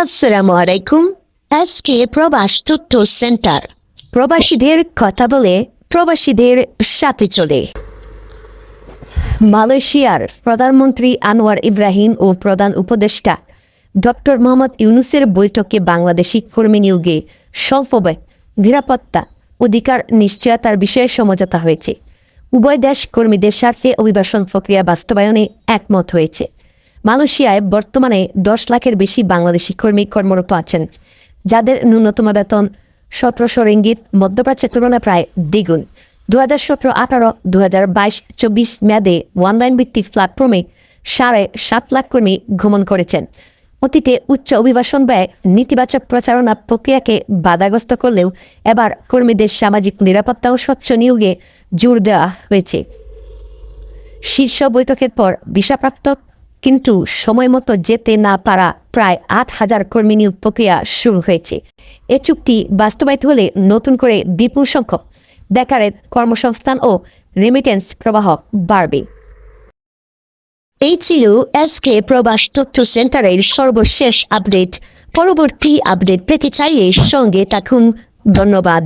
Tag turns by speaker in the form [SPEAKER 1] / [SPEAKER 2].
[SPEAKER 1] আসসালামু আলাইকুম আজকে প্রবাস তথ্য সেন্টার। প্রবাসীদের কথা বলে প্রবাসীদের সাথে চলে। মালয়েশিয়ার প্রধানমন্ত্রী আনোয়ার ইব্রাহিম ও প্রধান উপদেষ্টা ডক্টর মোহাম্মদ ইউনুসের বৈঠকে বাংলাদেশি কর্মী নিয়োগে স্বল্প ব্যয় নিরাপত্তা অধিকার নিশ্চয়তার বিষয়ে সমঝোতা হয়েছে। উভয় দেশ কর্মীদের স্বার্থে অভিবাসন প্রক্রিয়া বাস্তবায়নে একমত হয়েছে। মালয়েশিয়ায় বর্তমানে দশ লাখের বেশি বাংলাদেশি কর্মী কর্মরত আছেন, যাদের ন্যূনতম বেতন সতেরোশো রিঙ্গিত, মধ্যপ্রাচ্যের তুলনায় প্রায় দ্বিগুণ। দু হাজার সতেরো আঠারো দু হাজার বাইশ, চব্বিশ মেয়াদে অনলাইন ভিত্তিক প্ল্যাটফর্মে সাড়ে সাত লাখ কর্মী ভ্রমণ করেছেন। অতীতে উচ্চ অভিবাসন ব্যয়, নেতিবাচক প্রচারণা প্রক্রিয়াকে বাধাগ্রস্ত করলেও এবার কর্মীদের সামাজিক নিরাপত্তা ও স্বচ্ছ নিয়োগে জোর দেওয়া হয়েছে। শীর্ষ বৈঠকের পর ভিসাপ্রাপ্ত কিন্তু সময় মতো যেতে না পারা প্রায় আট হাজার কর্মী নিয়োগ প্রক্রিয়া শুরু হয়েছে। এ চুক্তি বাস্তবায়িত হলে নতুন করে বিপুল সংখ্যক বেকারের কর্মসংস্থান ও রেমিটেন্স প্রবাহ বাড়বে। এই ছিল এসকে প্রবাস তথ্য সেন্টারের সর্বশেষ আপডেট। পরবর্তী আপডেট পেতে চাইলে সঙ্গে থাকুন। ধন্যবাদ।